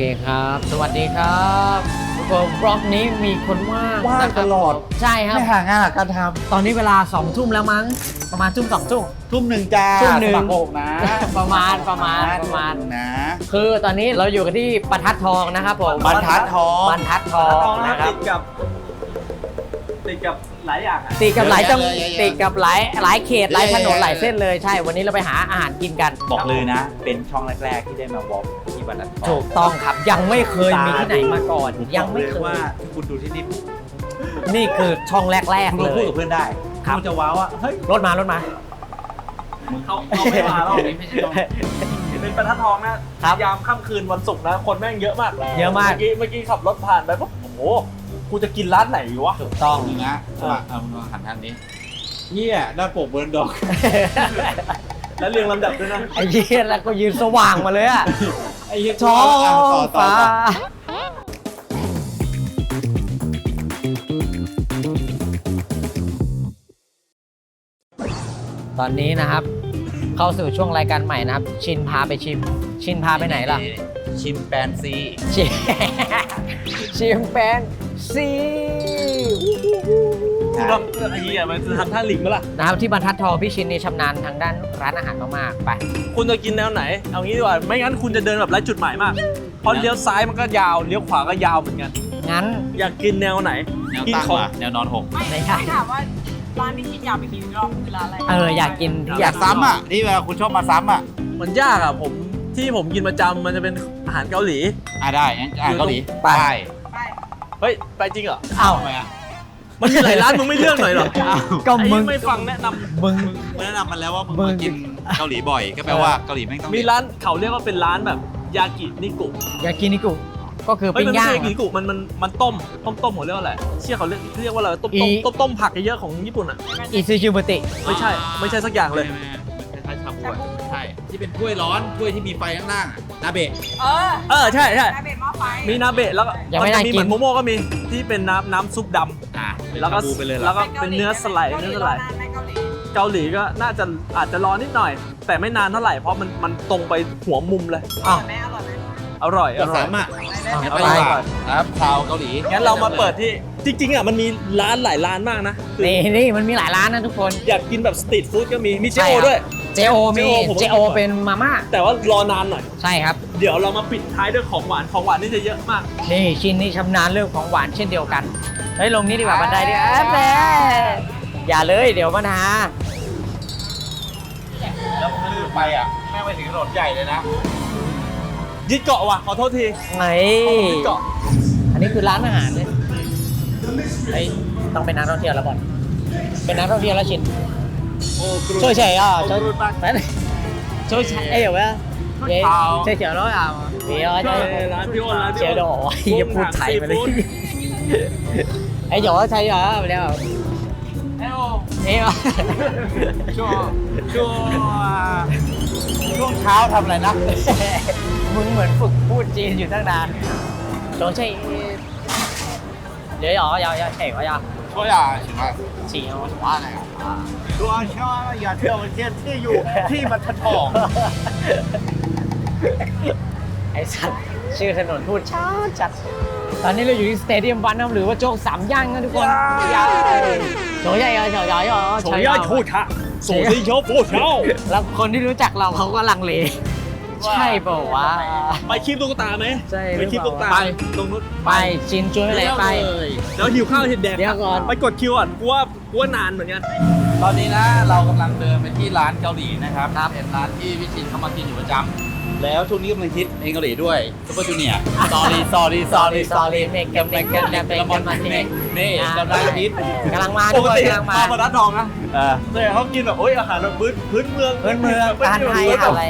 เคครับ สวัสดีครับทุกคนบล็อกนี้มีคนว่างว่างนะครับตลอด ใช่ครับ ไม่ห่างงานหาการทตอนนี้เวลา2ทุ่มแล้วมั้ง ประมาณทุ่มสองทุ่มำทุ่มหนึ่งจ้าทุ่มหนึ่งสมัครโอกนะประมาณประมาณประมาณ นะ คือตอนนี้เราอยู่กันที่บรรทัดทองนะครับผมบรรทัดทอง บรรทัดทอทงองนะนะครับติดกับ ติดกับหลายอย่างอะติดกับหลายจังเยอะแยะเลยติดกับหลายหลายเขตหลายถนนเยอะแยะหลายเส้นเลยใช่ วันนี้เราไปหาอาหารกินกัน บอกเลยนะ เป็นช่องแรก ๆ ที่ได้มาวอล์กที่ บรรทัดทองถูกต้องครับยังไม่เคยมีที่ไหนมาก่อน ยังไม่เคบอกลว่ายที่คุณดูที่นี่นี่คือช่องแรกคุณๆเลพูดย กับเพื่อนได้ครับ ณจะว้าวว่าเฮ้ยรถมารถมาเขาเขาไม่มาแล้วเป็นประทัดทองนะครับยามค่ำคืนวันศุกร์นะ คนแม่งเยอะมากเยอะมาก เมื่อกี้เมื่อกี้ขับรถผ่านไปปุ๊บโอ้โหกูจะกินร้านไหนวะ ถูกต้อง นี่นะว่าเอามึงลองหันทางนี้เนี่ยด้านปกเบิร์นดอกแล้วเรียงลำดับด้วยนะ ไอ้เหี้ยแล้วก็ยืนสว่างมาเลยอะ ไอ้เหี้ยท้ออะต่งต่ฟ้าต่อตอนนี้นะครับ เข้าสู่ช่วงรายการใหม่นะครับ ชินพาไปชิม ชินพาไปไหนล่ะ ชิมแปนซีชิมชิมแปนซี คุณทำไอ้เหี้ยมันจะทำท่าลิงไหมล่ะ นะครับที่บรรทัดทองพี่ชินนี่ชำนาญทางด้านร้านอาหารมากๆไปคุณจะกินแนวไหน เอางี้ดีกว่า ไม่งั้นคุณจะเดินแบบไร้จุดหมายมาก เพราะเลี้ยวซ้ายมันก็ยาว เลี้ยวขวาก็ยาวเหมือนกัน งั้นอยากกินแนวไหน แนวกินตั้งของ ว่ะแนวนอนหกไม่ไม่ใช่ถามว่าร้านที่คิดอยากไปกินอีกรอบคือร้านอะไรเอออยากกินที่อยากกอายซ้ำอะที่เวลาคุณชอบมาซ้ำอะมันยากอะผมที่ผมกินประจำมันจะเป็นอาหารเกาหลี อะได้งั้นอะเกาหลีไป ไปไปเฮ้ย ไปจริงเหรอ เอ้าทำไมอะ มันมีหลายร้านมึงไม่เลือกหน่อยเหรอก็ไอ้มึงไม่ฟังแนะนำมึง แนะนำมันแล้วว่ามึงมึง มากินเกาหลีบ่อย ก็แปลว่าเกาหลีแม่งต้องมีร้านเขาเรียกว่าเป็นร้านแบบยากินิกุอยากกินนิกุก็คือเฮ้ยปิ้งมันไม่ย่าง ใช่ยากินิกุมันมันมันต้มต้มต้มหัวเรียกว่าอะไรเชี่ยเขาเรียกเรียกว่าอะไรต้มต้มอีต้มต้มผักเยอะๆของญี่ปุ่นอะอิซูชิบุติ ไม่ใช่ไม่ใช่สักอย่างเลย ไม่ไม่ไม่คล้ายๆชาบูอะใช่ ที่เป็นถ้วยร้อนถ้วยที่มีไฟข้างล่างอะนาเบะ เออเออใช่ใช่ร้านเบ็ดหม้อไฟมีนาเบะแล้วก็ยังไม่น่าจะมีกินเหมือนโมโม่ก็มีที่เป็นน้ำน้ำซุปดำ อะเป็นแล้วก็ชาบูไปเลยเหรแล้อวก็เป็นเนื้อสไลด์เนื้อสไลด์ เกาหลีเกาหลีก็น่าจะอาจจะรอนิดหน่อย แต่ไม่นานเท่าไหร่เพราะมันมันตรงไปหัวมุมเลยอ้าวแม่อร่อยไหมอร่อยอก็ร่อย สามอะไปเลยงั้นเอาไปไปดีกว่าครับชาวเกาหลีงั้นเรามาเปิดที่จริงๆอะมันมีร้านหลายร้านมากนะคือนี่นี่มันมีหลายร้านนะทุกคน อยากกินแบบสตรีทฟู้ดก็มีมีเจใช่โอครับ ด้วย เจโอมี JO ผมก็เจโอกินบ่อย เป็นมาม่า แต่ว่ารอนานหน่อย ใช่ครับ เดี๋ยวเรามาปิดท้ายด้วยของหวานของหวานนี่จะเยอะมาก นี่ชินนี่ชำนาญเรื่องของหวานเช่นเดียวกันเฮ้ยลงนี้ดีกว่าบันไดดีกว่าแอบแม่อย่าเลยเดี๋ยวปัญหา แล้วลื่นไปอะแม่งไปถึงถนนใหญ่เลยนะ ยึดเกาะว่ะ ขอโทษทีไหน ยึดเกาะ อันนี้คือร้านอาหารเลยเฮ้ยต้องเป็นนักท่องเที่ยวแล้วบอลเป็นนักท่องเที่ยวแล้วชิน โอ้กรุช่วยเฉยอะช่วยโรุนมากช่วยเฉยเอ้ยเหรอวะเย้ช่วยเฉยร้อยอะเดี๋ยวใช่จะร้านพี่อ้นร้านพี่เชียอ้ร์นดอกอย่าพูดไทยมาเลย ไอ้หยอใช่เหรอไปแล้วเอ้าเอ้ยช่วงช่วงช่วงเช้าทำอะไรนะ มึงเหมือนฝึกพูดจีนอยู่ตั้งนานโดนใช่เดี๋ยวหยอยาวยาวเฉยวะยาวช่วยอะถึงว่าฉี่เอาว่าอะไรอะตัวเชื่อว่าอย่าเที่ยวประเทศที่อยู่ที่บรรทัดทองไอ้สัตว์ชื่อถนนพูดช้าจัด ตอนนี้เราอยู่ที่สเตเดียมวันนะหรือว่าโจ๊กสามย่างนะทุกคนยาวโฉยใหญ่เหรอโฉยใหญ่เหรอโฉยย่อยพูดฮะโซซีโชฟูเช้าแล้วคนที่รู้จักเราเขาก็ลังเลใช่เปล่าวะไปคลิปตุ๊กตาไหมใช่ไปคลิปตุ๊กตาไปตรงนู้นไปชินช่วยอะไรไปแล้วหิวข้าวเห็นแดกเดี๋ยวก่อนไปกดคิวอะกูว่ากูว่านานเหมือนกันตอนนี้นะเรากำลังเดินไปที่ร้านเกาหลีนะครับเป็นร้านที่พี่ชินเขามากินอยู่ประจำ แล้วช่วงนี้กำลังฮิตเพลงเกาหลีด้วยซุปเปอร์จูเนียร์ sorry sorry sorry sorry make them make them make them ละมอน make นี่ them นี่กำลังฮิตกำลังมาปทุกกคนติกำลังมามาประดัดทองนะเออแต่เขากินแบบโอ้ยอาหารแบบพื้นพื้นเมืองพื้นเมืองอาหารไทยอะไร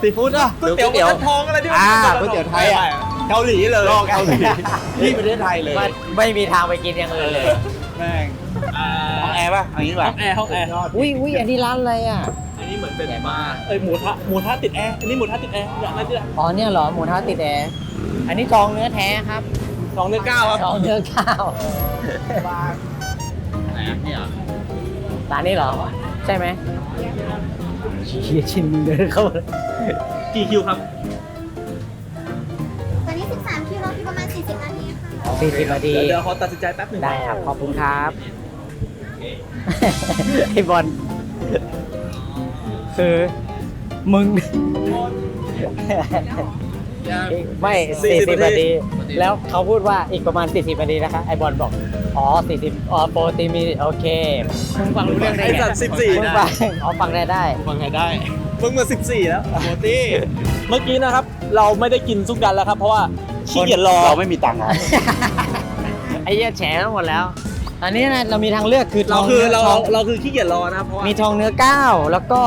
ซีฟู้ดอะก๋วยเตี๋ยวประดัดทองอะไรที่มันอ่าป็นก๋วยเตี๋ยวไทยอะเกาหลีเลยลอกเกาหลีที่ประเทศไทยเลยไม่ไม่มีทางไปกินอย่างอื่นเลยแม่งอ่าห้องแอร์ป่ะเอันนี้ดีกห้ว่าองแอร์ห้องแอร์อุ้ยอุ้ยอันนี้ร้านอะไรอะอันนี้ เหมือนเป็นใหญ่มากเอ้ยหมูทะหมูทะติดแอร์อันนี้หมูทะติดแอร์อย่างนั้นที่อ๋อเนี่ยเหรอหมูทอดติดแอร์อันนี้จองเนื้อแท้ครับสองเนื้อเก้าครับจองเนื้อข้าวไหนอะนี่เหรอร้านนี้เหรอ ใช่ไหมเชียชินเดินเข้ามากี่คิวครับตอนนี้40 นาทีค่ะ40 นาทีเดี๋ยวเดี๋ยวขอตัดสินใจแป๊บหนึงได้ครับ ขอบคุณครับไอ้บอล คือมึงไม่40นาทีแล้วเขาพูดว่าอีกประมาณ 40นาทีนะคะไอบอลบอก อ๋อ 40อ๋อโปรตีมีโอเคมึงฟังรู้เรื่องได้ไอ้ไงสัตว์สิบสี่มึงนะฟังอ๋อฟังได้ได้ ฟังใครได้มึงมาสิบสี่แล้วโมตี้เมื่อกี้นะครับ เราไม่ได้กินซุกกันแล้วครับ เพราะว่าขี้เกียจรอเราไม่มีตังค์ครับไอ้เหี้ยแฉทั้งหมดแล้วต อนนี้นะเรามีทางเลือกคือทเราองคือเราทองเราคือขี้เกียจรอนะเพราะว่ามีทองเนื้อก้าวแล้วก็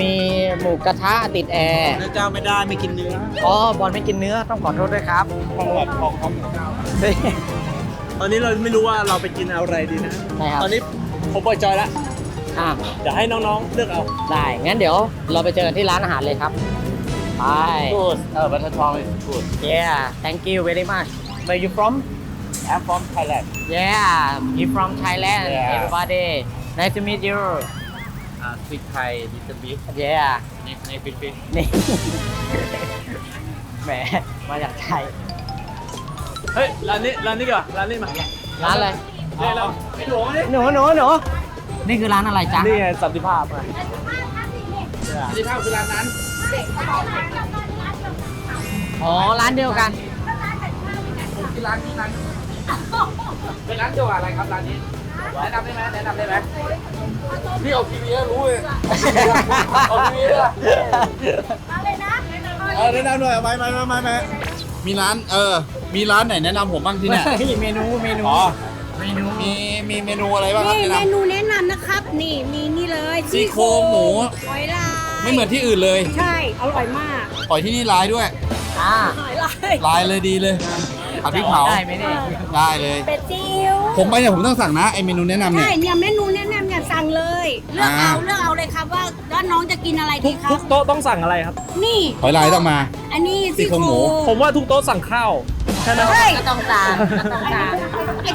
มีหมูกระทะติดแอร์เนื้อเจ้าไม่ได้ไม่กินเนื้ออ๋อบอลไม่กินเนื้อต้องขอโทษด้วยครับเฮ้ยตอนนี้เราไม่รู้ว่าเราไปกินอะไรดีนะ ใช่ครับตอนนี้ผมปล่อยจอยแล้วอะเดี๋ยวให้น้องๆเลือกเอา ได้งั้นเดี๋ยวเราไปเจอกันที่ร้านอาหารเลยครับไป good เออบัตเตอร์ทอง is good yeah thank you very much where you from I'm from Thailand yeah you from Thailand Yeah. everybody nice to meet you อ่าพริกไทย little bit yeah ในในฟิลิปปินส์นี่ แหม มาจากไทย เฮ้ยร้านนี้ร้านนี้ดีกว่าร้านนี้มาร้านอะไรเนี่ยเราไม่หลวงนี่หนูหนูหนูนี่คือร้านอะไรจ๊ะ นี่ไงสันติภาพไงที่เท่าคือร้านนั้น อ๋อ ร้านเดียวกัน ที่ร้านที่นั้น เป็นร้านเดียวกับอะไรครับร้านนี้แนะนำได้ไหมแนะนำได้ไหมพี่ออกทีวีแล้วรู้เลยออกทีวีแล้วเออแนะนำหน่อยไม่ไม่ไม่ไม่ไม่มีร้านเออ มีร้านไหนแนะนำผมบ้างที่เนี่ยเมนูเมนูอ๋อเมนูมีมีเมนูอะไรบ้างครับนี่แนะเมนนูแนะนำนะครับ นี่มีนี่เลยซี่โครงหมูหอยลายำไม่เหมือนที่อื่นเลย ใช่อร่อยมากหอยที่นี่ร้ายด้วยอ่าหอยลายลายเลยดีเลย ผัดพริกเผาได้ไหมเนี่ยได้เลย เป็ดจิ๋วผมไปเนี่ยผมต้องสั่งนะไอเมนูแนะนำเนี่ใช่ย เนี่ยเมนูแนะนำเนี่ยสั่งเลย เลือกเอาอ่า เลือกเอาเลยครับว่าว่าน้องจะกินอะไรทุดีกครัทุบกโต๊ะต้องสั่งอะไรครับ นี่ หอยลายต้องมา อันนี้ซี่ซี่โครงหมู ผมว่าทุกโต๊ะสั่งข้าวใช่ไหมใช่ก็ต้องตามก็ต้องตาม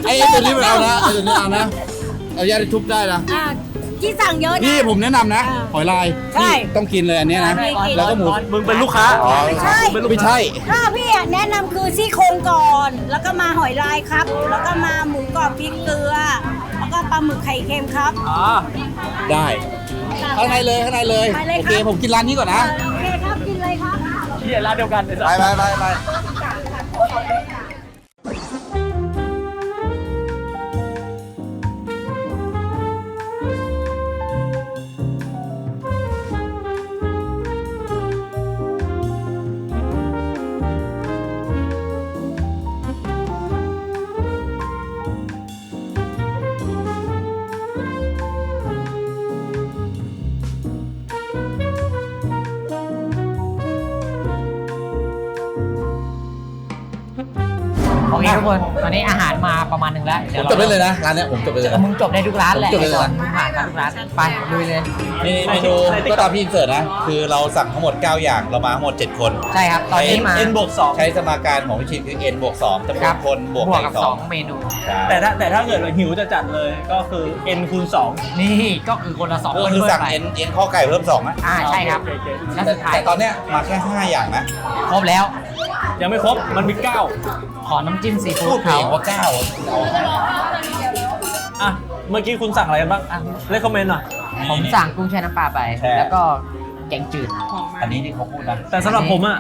ไอ้ตัวนี้มันเอานะไอ้ตัวนี้เอานะเอาญาติทุบได้นะ อ่า ที่สั่งเยอะนะ พี่ผมแนะนำนะอ่าหอยลายใช่พี่ต้องกินเลยอันเนี้ยนะไม่กิน แล้วก็หมูมึงเป็นลูกค้าอ๋อไม่ใช่ เป็นลูกไม่ใช่ถ้าพี่อะแนะนำคือซี่โครงก่อน แล้วก็มาหอยลายครับ แล้วก็มาหมูกรอบพริกเกลือ แล้วก็ปลาหมึกไข่เค็มครับ อ๋อ ได้ข้างในเลยข้างในเลยไปเลยโอคเครับผมกินร้านนี้ก่อนนะ โอเคครับ กินเลยครับเฮียร้านเดียวกันไปไปไปไปโอ เคทุกคนตอนนี้อาหารมาประมาณหนึ่งแล้วผมจบได้เลยนะร้านเนี้ยผมจบได้เลยแต่นะ มึงจบได้ทุกร้านแหละผมจบได้เลยนะมึงผ่านมาทุกร้านไปลุยเลย นี่เมนูก็ตามพี่อินเสิร์ตนะ คือเราสั่งทั้งหมด 9 อย่างเรามาทั้งหมด 7 คน ใช่ครับ ตอนนี้มาเอ็นบวกสองใช้สมการของวิชิตคือ n บวก2จำนวนคนบวกบวกไปกับสสอองงเมนูใช่แต่ถ้าแต่ถ้าเกิดว่าหิวจะจัดเลยก็คือ n คูณ2นี่ก็คือคนละสองก็คนคือด้วยสั่งไป n n ข้อไก่เพิ่ม2นะอ่าใช่ครับ โอเคโอเคแล้วแต่สุดท้ายแต่ตอนเนี้ยมาแค่ 5 อย่างนะครบแล้ว ยังไม่ครบ มันมี9ขอน้ำจิ้มซีฟู้พูดดเอเขางว่า9อะ เมื่อกี้คุณสั่งอะไรกันบ้างอะเลคคอมเมนต์หน่อย ผมสั่งกุ้งแช่น้ำปลาไป แล้วก็แกงจืด อันนี้ที่เขาพูดนะ แต่สำหรับผมอะ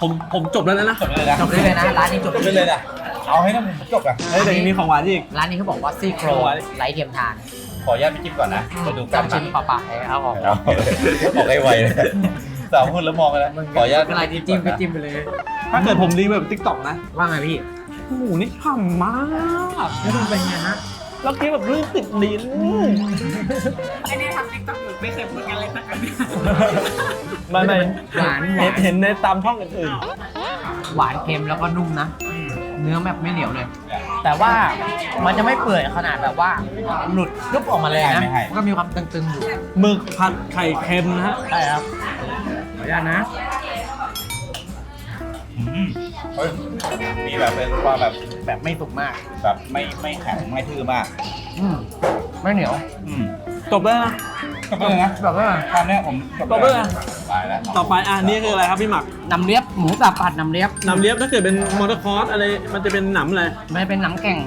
ผมผมจบแล้วนะ จบได้เลยนะจบได้เลยนะร้านนี้จบจบได้เลยนะ เอาให้นะผมจบอะเฮ้ยแต่ยังมีของหวานอีก ร้านนี้เขาบอกว่าซี่โครงไร้เทียมทาน ขออนุญาตไปจิ้มก่อนนะมาดูกล้ามจำชิ้นหนักเปล่าๆเอาออกเอาบอกให้ไวเลยสามคนแล้วมองกันแล้วขออนุญาตอะไรที่จิ้มก็จิ้มไปเลย ถ้าเกิดผมรีวิวแบบทิกตอกนะว่าไงพี่หมูนี่ฉ่ำมาก แล้วมันเป็นไงฮะแล้วกินแบบลื่นติดลิ้นไอ้นี่ทำติ๊กต็อกหนูไม่เคยเหมือนกันเลยสักอันไม่ไม่หวานหวานเห็นเห็นในตามช่องอื่นหวานเค็มแล้วก็นุ่มนะ เนื้อแบบไม่เหนียวเลย แต่ว่ามันจะไม่เปื่อยขนาดแบบว่า หลุดยุบออกมาเลยนะมันก็มีความตึงๆอยู่ๆหมึกผัดไข่เค็มนะฮะใช่ครับขออนุญาตนะ อืมเฮ้ยมีแบบเป็นความแบบแบบไม่สุกมาก แบบไม่ไม่แข็งไม่ทื่อมาก อืมไม่เหนียวอืมจบแล้วนะจบเลยนะแบบว่าคำเนี้ยผมจบเลยนะอไปแล้วต่อไปอะนี่คืออะไรครับพี่หมักน้ำเลียบหมูสับผัดน้ำเลียบหนำเลียบถ้าเกิดเป็นมอเตอร์คอร์สอะไรมันจะเป็นหนำอะไรไม่เป็นน้ำแข็ง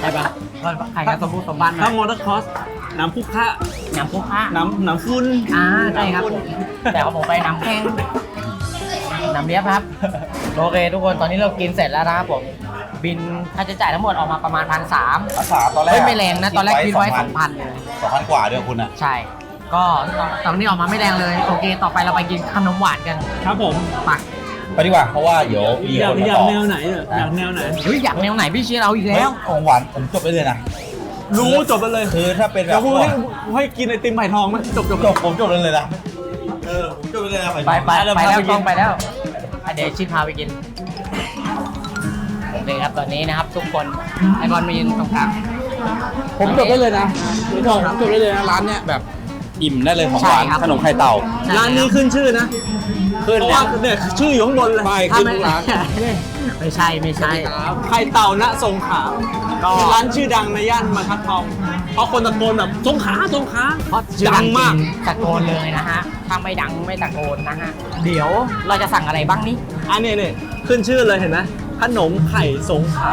ใช่ปะก็ไข่กับสมบูรณ์สมบัติไหมถ้ามอเตอร์คอร์สหนำพุกค่าน้ำพุผ้าหนำหนำฟุ้นอ่าใช่ครับแต่ของผมไปน้ำแข็ง น้ำเลียบครับ โอเค ทุกคนตอนนี้เรากินเสร็จแล้วนะครับผม บินค่าใช้จ่ายทั้งหมดออกมาประมาณพันสามภาษาตอนแรกเฮ้ยไม่แรงนะ ตอนแรกคิดไว้สองพันเลยสองพันกว่าเดือนคุณอะ ใช่ ก็ตอนนี้ออกมาไม่แรงเลย โอเค ต่อไปเราไปกินขนมหวานกันครับผมปักไปดีกว่าเพราะว่าเดี๋ยวมีอยาคกนมาอยาต่กอแนวไหนเอออยากแนวไหนเฮ้ยอยากแนวไหนพี่เชียร์เอาอีกแล้แล้ววของหวานผมจบไปเลยนะรู้จบไปเลยคือถ้าเป็นแบเดี๋ยบวกูให้ให้กินไอติมไผ่ทองไหมจบจบจบผมจบเลยเลยนะ เออผมจบไปเลยนะไปไปไปแล้วต้องไปแล้วอะเดี๋ยวชิดพาไปกินโอเคครับตอนนี้นะครับ ทุกคนไอบอลมายืนตรงกลางผมจบได้เลยนะผมจบผมจบได้เลยนะร้านเนี้ยแบบอิ่มได้เลยของหวานใช่ครับขนมไข่เต่าร้านนี้ขึ้นชื่อนะขึ้นเพราะเนี่ว่ายเนี่ยชื่ออยู่ข้างบนเลยไปถ้าขึ้นไม่ทุกร้านไม่ใช่ไม่ใช่ ไข่เต่าณสงขลาก็เป็นร้านชื่อดังในย่านบรรทัดทอง เพราะคนตะโกนแบบสงขลาสงขลาเพราะชื่อดังมากจริตะโกนเลยนะฮะ ถ้าไม่ดังไม่ตะโกนนะฮะ เดี๋ยวเราจะสั่งอะไรบ้างนี่ อันนี้เนี่ยขึ้นชื่อเลยเห็นไหมขนมไข่สงขลา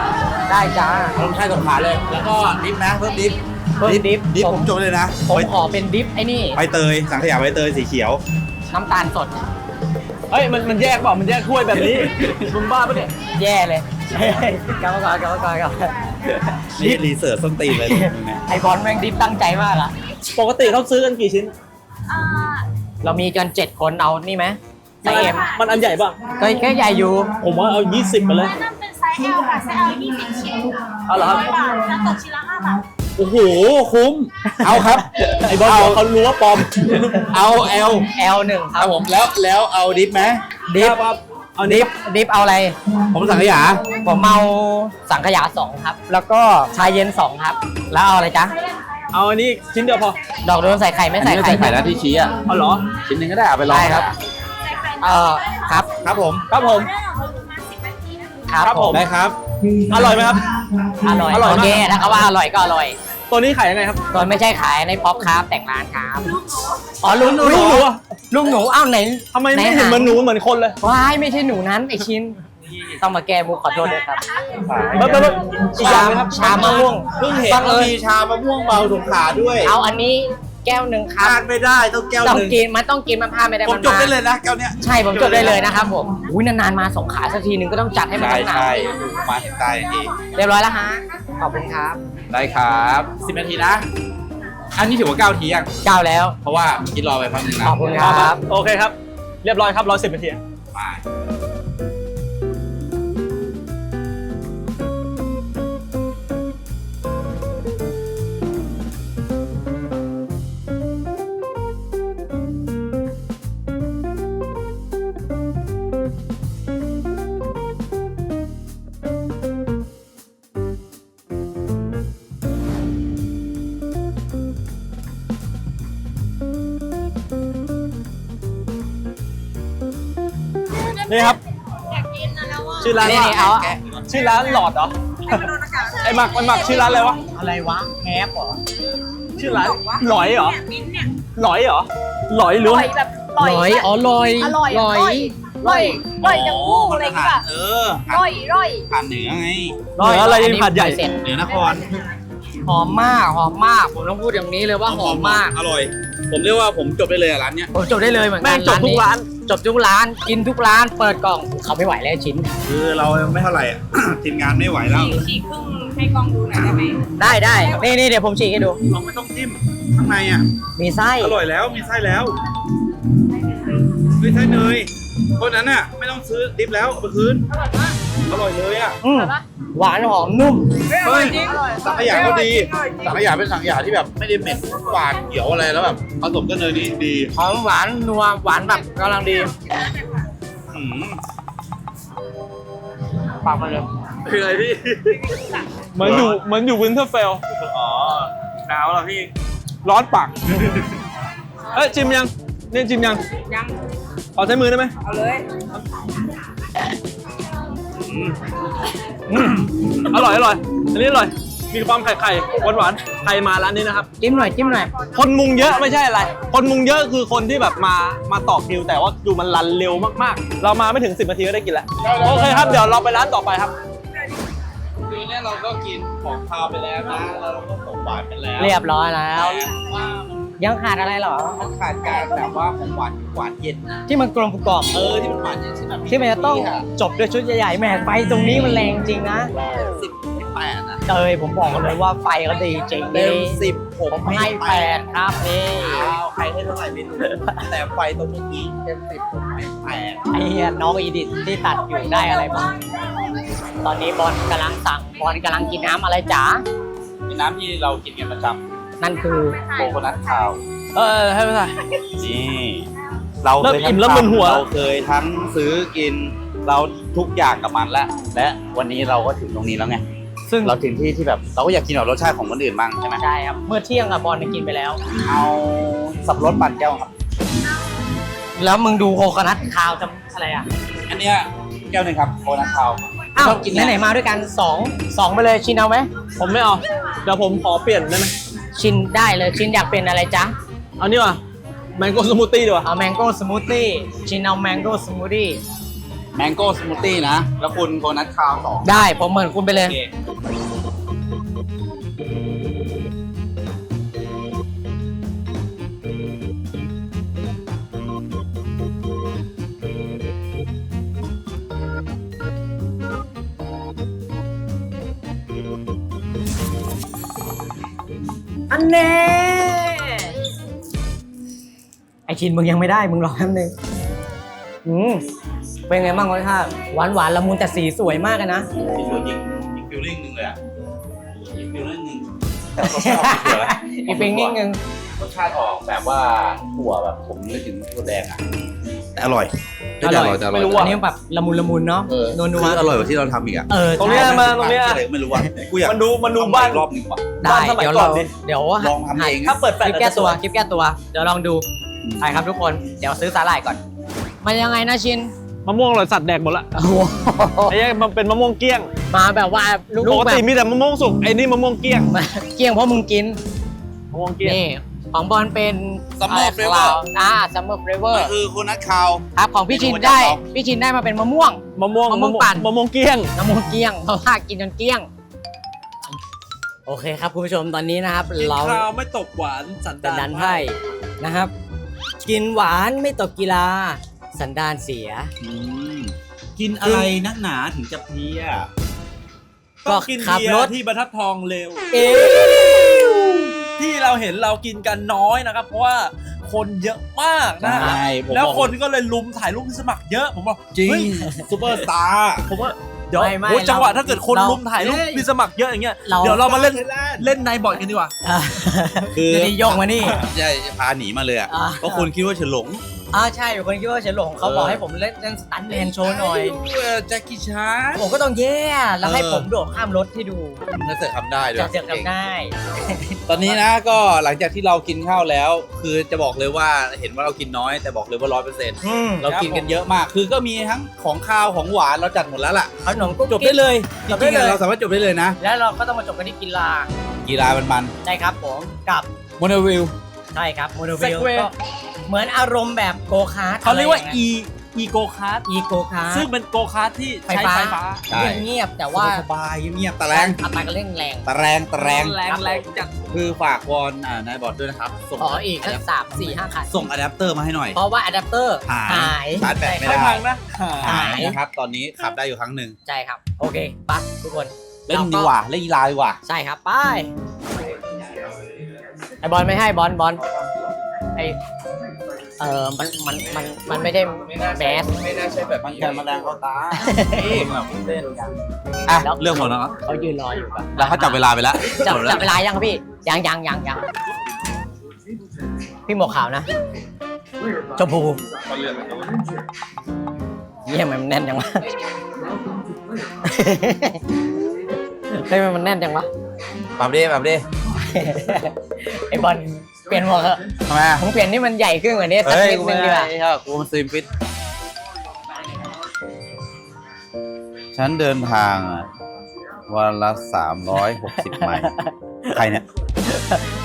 ได้จ้าขนมไข่สงขลาเลย แล้วก็ดิฟนะเพิ่มดิฟเพิ่มดิฟดิฟผม ผมจบเลยนะผมขอเป็นดิฟไอ้นี่ ใบเตยสังขยาใบเตยสีเขียว น้ำตาลสดเฮ้ยมันมันแยกเปล่ามันแยกถ้วยแบบนี้ มึงบ้าปะเนี่ย แย่เลย กลับมาก่อนกลับมาก่อนกลับมาก่อน นี่รีเสิร์ชส้นตีนเลยเนี่ยไอ บอลแม่งดิฟตั้งใจมากอะปกติเขาซื้อกันกี่ชิ้นเรามีกันเจ็ดคนเอานี่ไหมไซส์เอ็มมันอันใหญ่ป่ะ ก็แค่ใหญ่อยู่ ผมว่าเอา 20 ไปเลยนั่นเป็นไซส์ L ค่ะ ไซส์ L 20ชิ้นเอาเหรอครับ ร้อยบาทน้ำตกชิ้นละ5บาท โอ้โห คุ้ม เอาครับ ไอ้บอลบอกเขารู้ว่าปลอม เอาเอล L หนึ่งคครัรับบผมแล้วแล้วเอาดิฟไหมดิฟครับ เอาดิดิฟดิฟเอาอะไร ผมสังขยาผมเอาสังขยาสองครับ แล้วก็ชาเย็นสองครับ แล้วเอาอะไรจ๊ะ เอาอันนี้ชิ้นเดียวพอดอกโดนใส่ไข่ไม่ใส่ไข่ไข่แล้วที่ชี้อะ เอาเหรอชิ้นหนึ่งก็ได้เอาไปลองได้ครับเอ่อครับครับผมครับผม ครับครับผผม มได้ครับ อร่อยไหมครับ อร่อยอร่อยโอมากเคถ้าเขาว่าอร่อยก็อร่อย ตัวนี้ขายยังไงครับส่วนไม่ใช่ขายในป๊อปครับแต่งร้านครับอ๋อลุงหนูลูกหนูอะลุงหนูเอ้าไหนทำไมไม่เห็นเหมือนหนูเหมือนคนเลยว้ายไม่ใช่หนูนั้นไอชิ้น ต้องมาแก้มุกขอโทษด้วยครับเบิ้ลเบิ้ลเบิ้ลอีกอย่างไหมครับชามะม่วง เพิ่งเห็นว่ามีชามะม่วงเบาสงขลาด้วยเอาอันนี้แก้วหนึ่งคพรับ ลาดไม่ได้ต้องแก้วต้องหนึ่งกินมันต้องกินมันพลาดไม่ได้ผมมันจบมาได้เลยนะแก้วเนี้ยใช่ผมจดได้เลยนะครับผมอุ้ยนานๆมาสงขลาสักทีหนึ่งก็ต้องจัดให้มันใช่หนักใช่มาถึงใต้ทีเรียบร้อยแล้วฮะขอบคุณครับ ได้ครับสิบนาทีนะ อันนี้ถือว่าเก้าทียังเก้าแล้ว เพราะว่าคิดรอไปพักหนึ่งนะขอบคุณครับ โอเคครับ เรียบร้อยครับร้อยสิบนาที ไป นี่ครับ อยากกินนะแล้วว่าชื่อร้านนี่ว่านี่เอาชื่อร้านหลอดเหรอ ไอ้หมักมันหมักชื่อร้านอะไรวะ อะไรวะแฮปเหรอ ชื่อร้านหลอยเหรอ เนี่ยมิ้นท์เนี่ยหลอยเหรอ หลอยหรือลว่าอยแบบลอยอ๋อลอยอร่อยลอยลอยลอยจังหู้อะไรอย่างเงี้ยเออลอยลอยผ่านเหนือไงเหนืออะไรยังผัดใหญ่ เสร็จเหนือนครหอมมากหอมมาก ผมต้องพูดอย่างนี้เลยว่าหอมมาก อร่อย ผมเรียกว่าผมจบได้เลยอะร้านเนี้ย ผมจบได้เลยเหมือนกัแม่งจบทุกร้าน จบทุกร้าน กินทุกร้าน เปิดกล่องเขาไม่ไหวแล้วชิ้น คือเราไม่เท่าไหร่อะ ทีมงานไม่ไหวแล้ว ฉีกครึ่งให้กล้องดูหน่อยได้ไหมได้ได้นี่นี่เดี๋ยวผมฉีกให้ดูเราไม่ต้องจิ้มข้างในอะ มีไส้ อร่อยแล้วมีไส้แล้วมีไส้เนย เพราะฉะนั้นน่ะไม่ต้องซื้อดิบแล้วเอาไปคืนอร่อยเลยอะอืมหวานหอมนุ่ม เฮ้ยสังขยาก็ดีสังขยาเป็นสังขยาที่แบบไม่ได้เหม็นหวานเขียวอะไรแล้วแบบผสมกับเนยนี่ดีหอมหวานนัวหวานแบบกำลังดีอืมปากมันเลยคืออะไรพี่ เหมือนอยู่เหมือนอยู่วินเทอร์เฟล อ๋อหนาวเหรอพี่ ร้อนปาก เอ้ยจิมยัง เนี่ยจิมยัง ยัง ขอใช้มือได้ไหมเอาเลยอืมอร่อยอร่อย อันนี้อร่อย มีความไข่ไข่หวานหวานๆใครมาร้านนี้นะครับ จิ้มหน่อยจิ้มหน่อย คนมุงเยอะไม่ใช่อะไร คนมุงเยอะคือคนที่แบบมามาต่อคิว แต่ว่าคิวมันรันเร็วมากๆ เรามาไม่ถึง 10นาทีก็ได้กินแล้ว โอเคครับ เดี๋ยวเราไปร้านต่อไปครับคือเนี่ยเราก็กินของคาวไปแล้วนะแล้วเราก็ของหวานไปแล้ว เรียบร้อยแล้วว่า ยังขาดอะไรเหรอ มันขาดการแบบว่าของหวานหวานเย็น ที่มันกลมกล่อมเออที่มันหวานเย็นใช่ไหมที่มันจะต้องจบด้วยชุดใหญ่ๆแหมไฟตรงนี้มันแรงจริงนะสิบแปดนะเตยผมบอกเลยว่าไฟก็ดีจริงเต็มนี่สิบผมผมให้แปดครับนี่อ้าวใครให้เท่าไหร่ไม่รู้แต่ไฟตรงเมื่อกี้เต็มสิบผมให้แปดไอ้เหี้ยน้องอีดิทที่ตัดอยู่ได้อะไรบ้างตอนนี้บอลกำลังสั่งบอลกำลังกินน้ำอะไรจ๋าเป็นน้ำที่เรากินกันประจ นั่นคือำโคโคนัทคาวเออให้ไม่ได้นี่เราเริ่มเคยอิ่มแล้วมึนหัว เราเคยทั้งซื้อกิน เราทุกอย่างกับมันแล้วและวันนี้เราก็ถึงตรงนี้แล้วไงซึ่งเราถึงที่ที่แบบเราก็อยากกินแบบรสชาติของคนอื่นบ้างใช่ไหมใช่ครับเมื่อเที่ยงอะบอลกินไปแล้ว เอาสับปะรดปั่นแก้วครับ แล้วมึงดูโคคอนัทคาวจะอะไรอะอันเนี้ยแก้วหนึ่งครับโคโคนัทคาว อ้าวชอบกินไหนๆมาด้วยกันสองสองไปเลยชินเอาไหมผมไม่เอา เดี๋ยวผมขอเปลี่ยนได้ไหม ชินได้เลยชินอยากเป็นอะไรจ๊ะเอานี่ว่ะแมงโก้สมูทตี้ดีกว่าเอาแมงโก้สมูทตี้ชินเอาแมงโก้สมูทตี้แมงโก้สมูทตี้นะ แล้วคุณโคโคนัทคาวสองได้ผมเหมือนคุณไปเลย โอเค อันแน่ไอชินมึงยังไม่ได้มึงรอแป๊บนึงอืมเป็นไงบ้างรสชาติหวานหวานๆละมุนแต่สีสวยมากเลยนะที่สวยอีกอีกฟิลลิ่งหนึ่งเลยอะอีกฟิลลิ่งหนึ่งแต่รสชาติออกถั่วนะอีกเป็นนิดนึงรสชาติออกแบบว่าถั่วแบบผมนึกถึงถั่วแดงอะแต่อร่อย อร่อยแต่ไม่รู้อัอะนนี้แบบละมุนละมุนเนาะเออ นัวนัวคืออร่อยกว่าที่เราทำอีกอะเออตรงเนี้ยใช่มาตรงเนี้ยอะไรไม่รู้อะกูอยากมันดูมันดูบ้าน ทำอีกรอบหนึ่งว่ะ ได้บ้านสมัยเดี๋ยวก่อเรานดิ เดี๋ยวลองทำเอง ถ้าเปิดแฟลคชลิปแก้ตัวอาจจะสยคลิปแก้ตัว เดี๋ยวลองดูไปครับทุกคนเดี๋ยวซื้อสาหร่ายก่อน มันยังไงนะชินมะม่วงอร่อยสัตว์แดกหมดละโอ้โหไอ้เหี้ยมันเป็นมะม่วงเกลี้ยงมาแบบว่าลูกปกแบติบมีแต่มะม่วงสุกไอ้นี่มะม่วงเกลี้ยง เกลี้ยงเพราะมึงกิน มะม่วงเกลี้ยงนี่ ของบอลเป็น Summer อะไร Flavor อ่าซัมเมอร์เฟเวอมัร์นคือโคโคนัทคาว ครับของพี่ชินเมนูประจำได้เขาพี่ชินได้มาเป็นมะม่วง มะม่วงมะม่วงปั่น มะม่วงเกลี้ยง น้ำมันเกลี้ยงเพราะว่ากินจนเกลี้ยง โอเคครับคุณผู้ชมตอนนี้นะครับเราข้าวไม่ตกหวานสันสันดานไพ่นะครับ กินหวานไม่ตกกีฬา สันดานเสียกินอะไรนักหนาถึงจะเพลียก็กินขับเบียรถ ร์ที่บรรทัดทองเร็ว เอ๊ะ ที่เราเห็นเรากินกันน้อยนะครับ เพราะว่าคนเยอะมากนะใช่ผมแล้วบอกคนก็เลยลุมถ่ายรูปที่สมัครเยอะผมบอกจริงเฮ้ยซูเปอร์สตาร์ผมว่าเดี๋ยวไม่ไม่โอ้ยจังหวะเราถ้าเกิดคนเราลุมถ่ายรูปเฮ้ย มีสมัครเยอะอย่างเงี้ยเรา เดี๋ยวเรามาเล่นเล่นในบอร์ดกันดีกว่าอะคือเดี๋ยวนี้โยกมานี่ ใช่พาหนีมาเลยอะอ่า เพราะคุณคิดว่าเฉินหลง อ่าใช่คนคิดว่าเฉนหลงเขาเออบอกให้ผมเล่นเล่นสตันท์แมนโชว์หน่อยแจ็คกี้ชาน ผมก็ต้องแย่แล้วให้เออ ผมโดดข้ามรถให้ดูน่าจะทำได้ด้วยจะเจอกันได้ ตอนนี้นะก็หลังจากที่เรากินข้าวแล้ว คือจะบอกเลยว่าเห็นว่าเรากินน้อยแต่บอกเลยว่าร้อยเปอร์เซ็นต์อืมเรากินกันเยอะมาก คือก็มีทั้งของข้าวของหวานเราจัดหมดแล้วล่ะ ขนมกุ๊กจบได้เลยจจบได้ริงๆเลยอะเราสามารถจบได้เลยนะ แล้วเราก็ต้องมาจบกันที่กีฬากีฬามันมันใช่ครับผมกับโมโนวิลใช่ครับโมโนวิล Segway ก็ เหมือนอารมณ์แบบโกคาร์ทเขาเรียกว่า e e go kart อีโกคาร์ซึ่งเป็นโกคาร์ทที่ไฟใช้ฟ้าไฟฟ้าใช่ เงียบๆแต่ว่าสบายๆเงียบๆตะแรงอัตราการเร่งแรงตะแรงตะแรงแรงแรงจัดคือฝากวอนอ่านายบอร์ดด้วยนะครับส่งขออีกสักสามสี่ห้าคันส่งอะแดปเตอร์มาให้หน่อย เพราะว่าอะแดปเตอร์หายหายชาร์จแบตไม่ไม่ได้พังนะหาย นะครับ ตอนนี้ขับได้อยู่ครั้งหนึ่งใช่ครับ โอเคไปทุกคนเล่นดีกว่าเล่นกีฬาดีกว่า ใช่ครับ ไป ไอบอลไม่ให้บอลบอล ไอเออมันมันมันมันไม่ได้แมส ไม่น่าใช่แบบมันแค่มาแรงเขาตานี่แบบเล่นกันอะแล้ว เรื่องหมดแล้วเนอะเขายืนรออยู่แบบแล้วเขาจับเวลาไปแล้วจับหมดแล้จัวบเวลายังครับพี่ยังยังยังยังพี่หมวกขาวนะชมพูเยี่ยมมันแน่นจังวะ เฮ้ยมันแน่นจังวะปรับดิปรับดิ ไอบอลเปลี่ยนหมวกเถอะทำไมอะผมเปลี่ยนนี่มันใหญ่ขึ้นกว่านี้สักเฮ้ยนิดกูนึไม่งดีกว่าได้ครับกูมันสลิมฟิต ฉันเดินทางอะวันละสามร้อยหกสิบไมล์ใครเนี่ย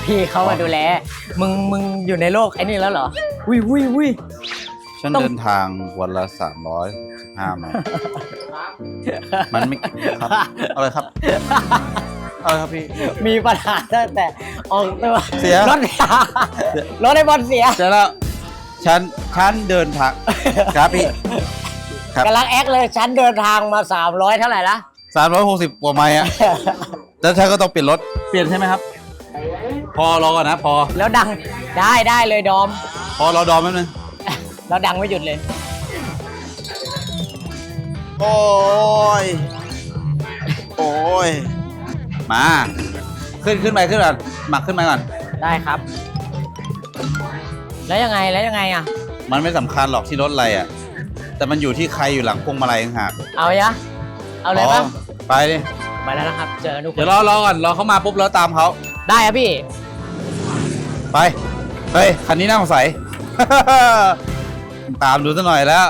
พี่เขามาดูแล มึงมึงอยู่ในโลกไอ้นี่แล้วเหรอวิววิววิฉันต้องเดินทางวันละสามร้อยสิบห้าไมล์มันไม่ครับ เอาเลยครับเอาเลยครับพี่ มีปัญหาตั้งแต่ออกตัวเสีย รถเสียรถไอ้บอลเสียเจอแล้วฉันฉันเดินทางครับพี่ ครับ กำลังแอคเลยฉันเดินทางมา 300 เท่าไหร่ละ สามร้อยหกสิบกว่าไมล์อะแล้วฉันก็ต้องเปลี่ยนรถ เปลี่ยนใช่ไหมครับ พอรอก่อนนะ พอ แล้วดังได้ได้เลยดอม พอรอดอมแป๊บนึงแล้วดังไม่หยุดเลย โอ้ย โอ้ย มา ขึ้นขึ้นไปขึ้นก่อนมาขึ้นมาก่อน ได้ครับ แล้วยังไงแล้วยังไงอะ มันไม่สำคัญหรอกที่รถอะไรอะ แต่มันอยู่ที่ใครอยู่หลังพวงมาลัยต่างหากเอายะ เอาเลยปะอ๋อไปดิไปแล้วนะครับ เจอกันทุกคเดี๋ยนวรอรอก่อนรอเขามาปุ๊บแล้วตามเขาได้ครับพี่ ไปเฮ้ยคันนี้น่าสงสัย ตามดูซะหน่อยแล้ว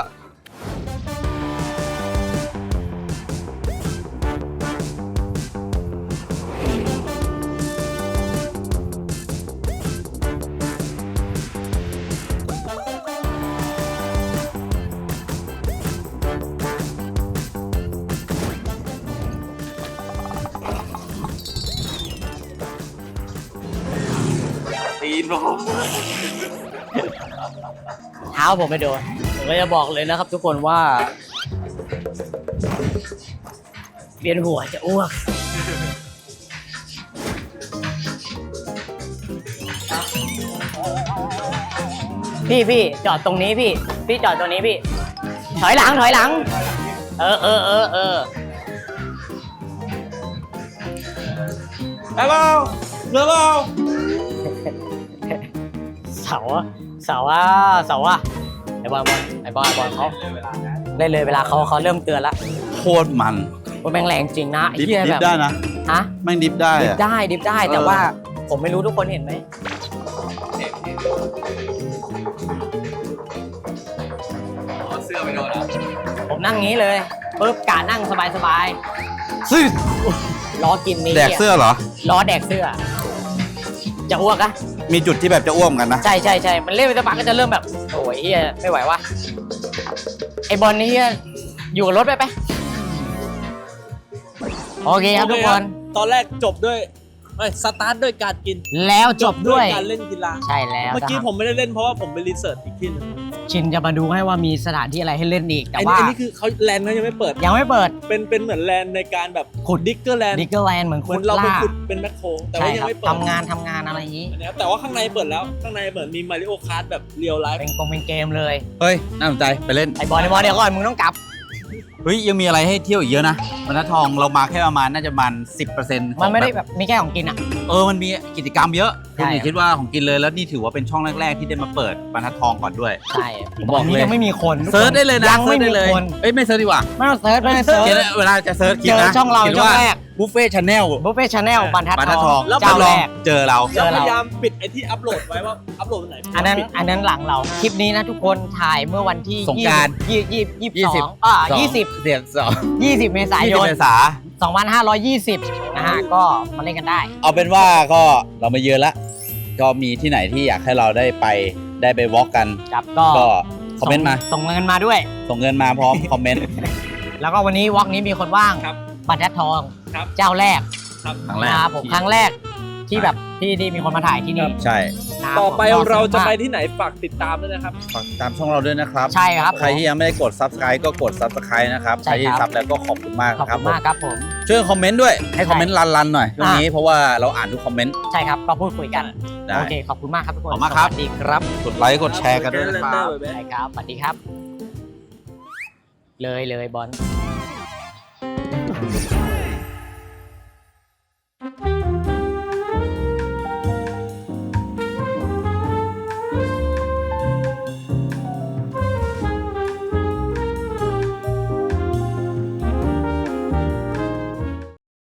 ผมไปโดนผมก็จะบอกเลยนะครับ ทุกคนว่าเวียนหัวจะอ้วกพี่พี่จอดตรงนี้พี่ พี่จอดตรงนี้พี่ ถอยหลังถอยหลัง เออเออเออเออฮัลโหลเร็วเสาอะเสาอะเสาอะ ไอ้บอลบอลไอ้บอลไอ้บอลเขาได้เลยเวลาเขาเขาเริ่มเตือนละโคตรมันว่าแม่งแรงจริงนะไอ้ดิฟเหี้ยดิแบฟบได้นะฮะแม่งดิฟได้ดิฟอะ ได้ดิฟได้แต่เออว่าผมไม่รู้ทุกคนเห็นไหมผมนั่งงี้เลยปุ๊บกานั่งสบายสบายๆซึ่งล้อกินนี้แดกเสื้อเหรอ ล้อแดกเสื้อ จะอ้วกอะมีจุดที่แบบจะอ้วมกันนะ ใช่ใช่ใช่มันเล่นไปสักพักก็จะเริ่มแบบโอ้ ยเฮียไม่ไหววะไอบอลนี่เฮียอยู่กับรถไปไปโอเคๆครับทุกคน ตอนแรกจบด้วยเอ้ยสตาร์ทด้วยการกินแล้วจบด้วยการเล่นกีฬาใช่แล้วเมื่อกี้นะครับผมไม่ได้เล่นเพราะว่าผมไปรีเสิร์ชอีกที่หนึง ชินจะมาดูให้ว่ามีสถานที่อะไรให้เล่นอีก แต่อันว่านี้อันนี้คือเขาแลนด์เขายังไม่เปิด ยังไม่เปิดเป็นเป็นเหมือนแลนด์ในการแบบขุดดิกเกอร์แลนด์ดิกเกอร์แลนด์เหมือนเหขุมือดนเราไปล่าขุดเป็นแมคโครแต่ใช่ว่ายัคงรับไม่เปิดทำงานทำงานอะไรอย่างนี้นะครับแต่ว่าข้างในเปิดแล้วข้างในเหมือนมีมาริโอคาร์ดแบบเรียลไลฟ์เป็นกงเป็นเกมเลย เฮ้ย น่าสนใจ ไปเล่น ไอบอลไอบอลเดี๋ยวก่อนมึงต้องกลับ เฮ้ย ยังมีอะไรให้เที่ยวอีกเยอะนะบรรทัดทองเรามาแค่ประมาณน่าจะประมันสิบเปอร์เซ็นต์มันไม่ได้แบบมีแค่ของกินอะ เออ มันมีกิจกรรมเยอะใช่ คุณอย่าคิดว่าของกินเลยแล้วนี่ถือว่าเป็นช่องแรกๆที่ได้มาเปิดบรรทัดทองก่อนด้วย ใช่ผมบอกตนนี้เลยยังไม่มีคนทุกคนเซิร์ชได้เลยนะยังไม่เซิมีร์ชด้เลยคนเอ้ยไม่เซิร์ชดีกว่าไม่ต้องเซิร์ชไม่ต้องเซิร์ช เขียนเวลาจะเซิร์ชคลิปเจอนะช่องเราขียนช่องว่าแรก บุฟเฟ่ชาแนลบุฟเฟ่ชาแนลบรรทัดบรรทัดทองเจ้าแรก เจอเรา เจอพเรายายามปิดไอ้ที่อัพโหลดไว้ว่าอัพโหลดวันไหนอันนั้นอันนั้นหลังเรา คลิปนี้นะทุกคนถ่ายเมื่อวันที่สงกรานต์ ยี่ยี่ยี่ยี่ยี่สิสิบบอ่ายี่สิบเสียงสองยี่สิบเมษายยี่สิบนเมษา2520 นะฮะ ก็มาเล่นกันได้ เอาเป็นว่าก็เรามาเยือนละ ก็มีที่ไหนที่อยากให้เราได้ไปได้ไปวอล์กกัน ครับก็ก็คอมเมนต์มา ส่งเงินมาด้วย ส่งเงินมาพร้อมคอมเมนต์แล้วก็วันนี้วอล์กนี้มีคนว่างครับบรรทัดทองครับ เจ้าแรกครับ ครั้งแรกนะครับผมครั้งแรกที่แบบที่ที่มีคนมาถ่ายที่นี่ใช่นะครับต่อไปผมเราจะไปสนุกมกที่ไหนฝากติดตามด้วยนะครับ ฝากตามช่องเราด้วยนะครับ ใช่ครับใครที่ยังไม่ได้กด subscribe ก็กด subscribe นะครับใช่ใครที่ครับซับแล้วก็ขอบคุณมากขอบครัคุบณมากครับผม ช่วยคอมเมนต์ด้วยให้คอมเมนต์รันๆหน่อยช่วงนี้อะเพราะว่าเราอ่านทุกคอมเมนต์ ใช่ครับก็พูดคุยกัน ได้ โอเค ขอบคุณมากครับทุกคนขอบคุณมากครับ สวัสดีครับกดไลค์กดแชร์กันด้วยนะครับ ใช่ครับสวัสดีครับ เลยเลยบอล